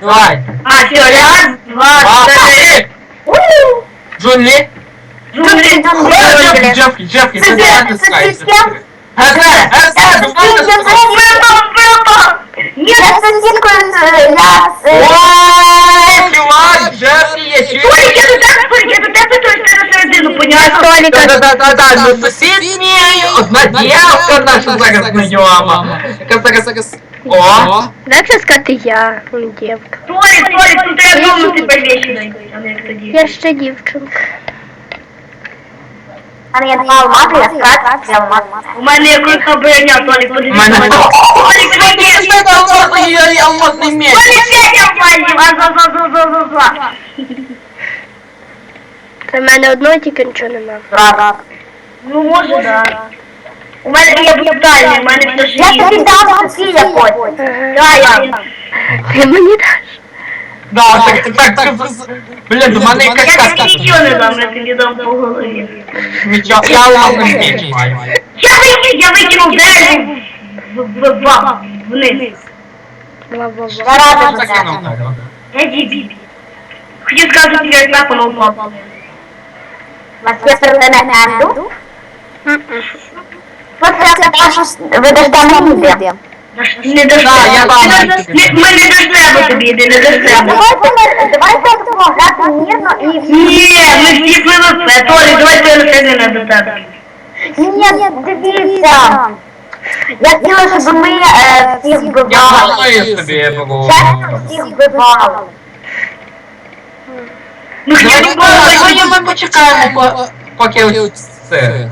Давай. А, все, раз, два, три. Джефрі, це не натискайся. Газе, Газе, давай. Я я. Ой, чувак, я я на середину? Да-да-да-да, ну мій, одна дівка наша зараз знайома. Яка зараз... О, Як це сказати я, не дівка? Толік, Толік, тут треба а не як тоді. Я ще дівчинка. Мене є два алмази, я скрат, я алмаз. У мене крута броня, Толік, подивись У мене-. Толік, подивись. я алмазний меч. Толік, п'ять алмазів, а за, за, за, за, за, за. Це в мене одного тільки нічого нема. Раз. Ну, може, да. У мене є брутальний, у мене все Я тобі дам сусідя потім. Да, я Ти мені даш? Да, так, так, так, так, блін, до мене якась Я тобі казка. нічого не дам, я тобі дам по голові. Нічого, я алмазний меч маю. Я викинув, я викинув дерево в, в, в, вниз. Бла-бла-бла. Я рада, Так що я нам кажу. Я дебіль. Хотів сказати, я так воно впав. Вас є перлина Енду? От це наша... Ви дасте мені? Не я тобі. не- Ми не тебе тобі, не тебе. Давайте ми, давайте такого грати мирно і... Ні, ми всі ПВП. Толі, давай ти розкажи до тебе. Ні, дивіться. Я хотіла, щоб ми е, всіх Я вбивали. маю собі було. Чесно, всіх вбивали. Ну, я давай, я ми почекаємо, по- поки ось це.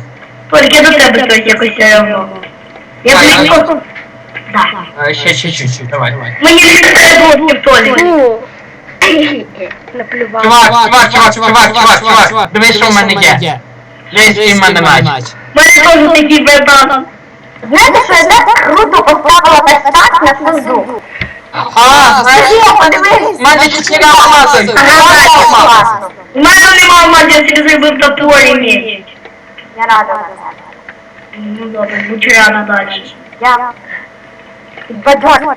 Толік, я до тебе щось якось все одно. Я Давай, тобі давай. просто... Так. Ще чуть-чуть, давай. Мені не треба було Толік. Фу. Наплював. Чувак, чувак, чувак, чувак, чувак, чувак, дивись, що в мене є. Дивись, який в мене матч. Мене теж такий братан. Знаєте, що я так круто поставила верстак на слезу? А, знаєш, подивись. в мене чотири алмази. Ага, класно. У мене нема алмазів, я собі зробив топор і меч. Я рада за це. Ну добре, будь рада далі. Я... Бадьор.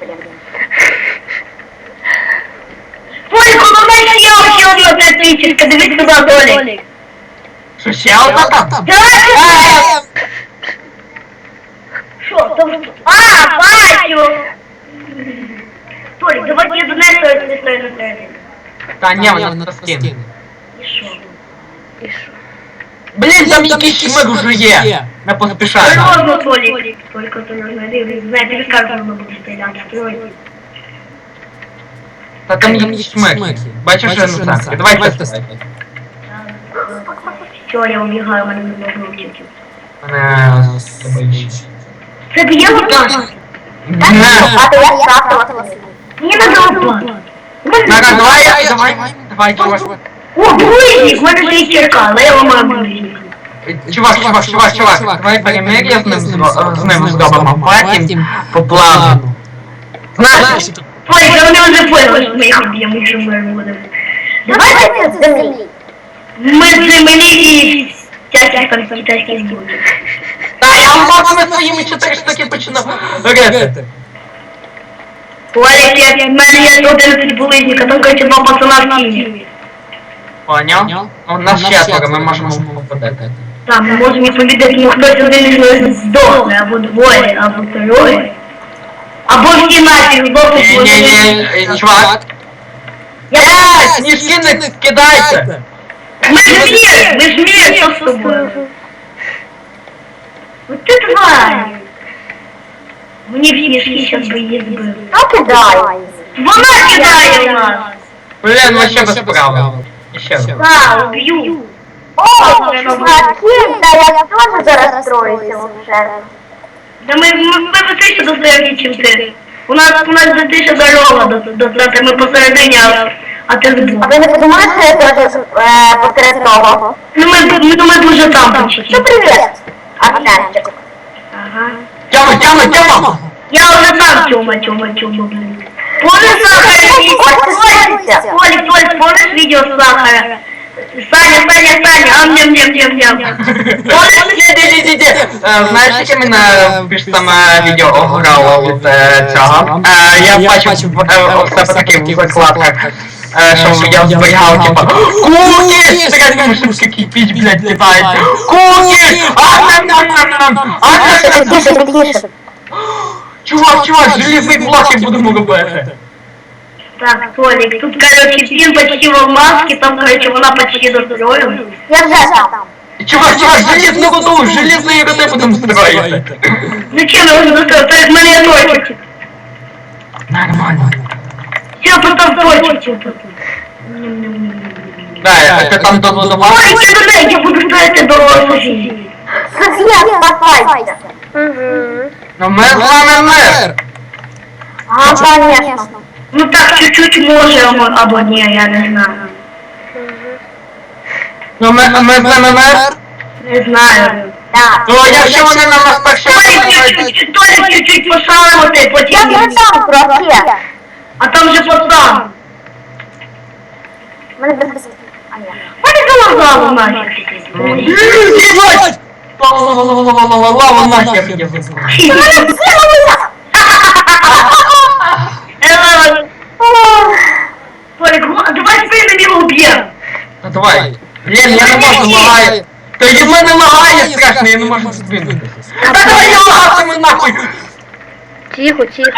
Толік, у мене ще ще одна тактичка, дивись туди, Толік. Що, ще одна там? Так, Що, то А, бачу! Толік, давай я до неї стою, ти стою на тебе. Та ні, вона просто скине. Блін, там якийсь шмик вже є. Не поспішай. Серйозно, Толік. Тільки серйозно, знаєте, тобі скажу, що вона буде стріляти. Стрілай. Та там якийсь шмик. Бачиш, що я на центрі. Давай тестуй. Все, я убігаю, мене не забрали. Мене Це б'є лопата? Не. А то я слезу. Мені надо лопата. Нага, давай, давай, давай, чувак. О, булыжник, в мене ще є кірка, але я ламаю булыжник. Чувак, чувак, чувак, чувак, давай перемир'я з ним зро- з ним зробимо потім по плану. Знаєш, Ой, та вони вже поняли, що ми їх об'ємо, якщо ми будемо. Давайте з землі. Ми з землі і всяких там китайських зброї. та я алмазами своїми чотири штуки починав рити. Толік, я- в мене є 11 булыжника, там, короче, два пацана в тіні. Поняв? У нас четверо, ми можемо попадати. Там, ми можемо їх побідати, ну хтось один із них здохне, або двоє, або троє. Або всі нафіг здохнуть. бо вони- Ні-ні-ні, чувак. Я Е, сніжки не кидайте! Ми ж мір, ми ж мір, що з тобою? От ти тварь. Мені всі мішки щас би її збив. Хто кидає? Вона кидає у нас. Блін, вообще без правил. Ще раз. Да, уб'ю. О, чуваки, да я теж зараз розстроюся вже. Да ми, ми, ми быстріше достаємо, чим ти. У нас, у нас быстріше дорога до, до, до, до ми посередині, а, а ти А збоку. ви не подумали, що я теж е, посеред того? Ну ми, ми, ну, ми дуже там Ну, почти. привіт, Арсенчик. Ага. Тяма, тяма, тяма! Я уже там тёма, тёма, тёма, блин. Помнишь Сахара? Ой, Толик, Толик, помнишь видео Сахара? Саня, Саня, Саня, ам ням ням ням ням. Е, Знаєш, яке мене більш саме відео ограло від е, цього? Е, Я бачив е, у себе таких закладках. е, Що я зберігав, типа, куки! Думаєш, який піч, блядь, літається. Куки! А, нам, нам, нам, нам! А, нам, нам, нам! Тише, тише. Чувак, чувак, железний блок я будемо робити. Так, Толик, тут, короче, Фин почти в маске, там, короче, вона почти достроена. Я вже там. Чувак, чувак, железну руду, железної руди будемо строїти. Зачем я уже достроил? То есть мене точить. Нормально. Все, потом точить. Да, ти там додавав? Ой, не туда, я буду стоять до Софии. Софія, спасайся. Угу. Ну з вами мир. А, конечно. Ну так, чуть-чуть можем, або не, я не знаю. Ну ми, ми з вами мир. Не знаю. Да. Ну якщо вони на нас перші чуть-чуть, Толик чуть-чуть пошарувати, Я потім... вже там трохи. А там же пацан. Мене без... А, ні. Мене голова. Ебать! Лава нахер. Э, Толик, ну, давай спрямим его убьем. Ну давай. Блін, я не можу лагає. Та й в мене лагає страшно, я не можу здвинутися. Та давай я лагатиму нахуй. Тихо, тихо.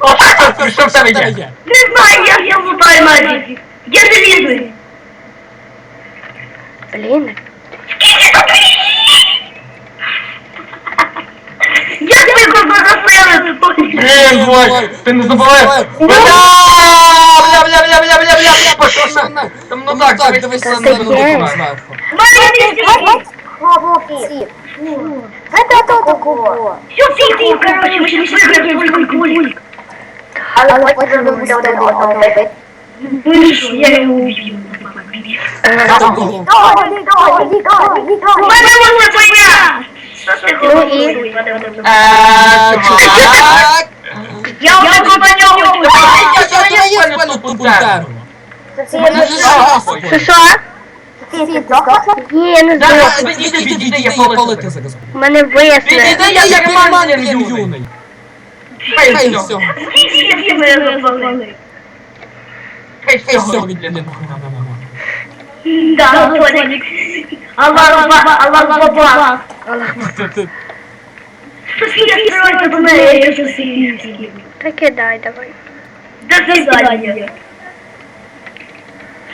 Отак що в тебе є? Не знаю, я, я лутаю нафиг. Я залезу. Блін. Я тебе застрелю, Толик. Блін, Бой, ти не забувай. Бля, Там ну так, дивись Та на це мене є. зверху. Маленький. Хлопці. Це то такого. Все, тихо, короче, мы сейчас выиграем сколько кулик. Але потім ви будете один одного бити. Ну что, я его убью. Доді, доді, доді, доді. Мене можна поня! Що ти Ну і? говориш? Е, чувак. Я вже попадьовую. Я я я спалю тут бунтарну. Софія, Ну, ви Що що? Софія, здохла? Ні, я не Да, знаю. підійди, підійди, я полити зараз. У мене виясне. Підійди, я як Роман юний. Хай все. Скільки всі мене запалили? Хай все горить, блін. Да, Толік. Аллах ба, Аллах баба. Софія, стройте до мене, я хочу сильнішки. Та кидай давай. До свидання.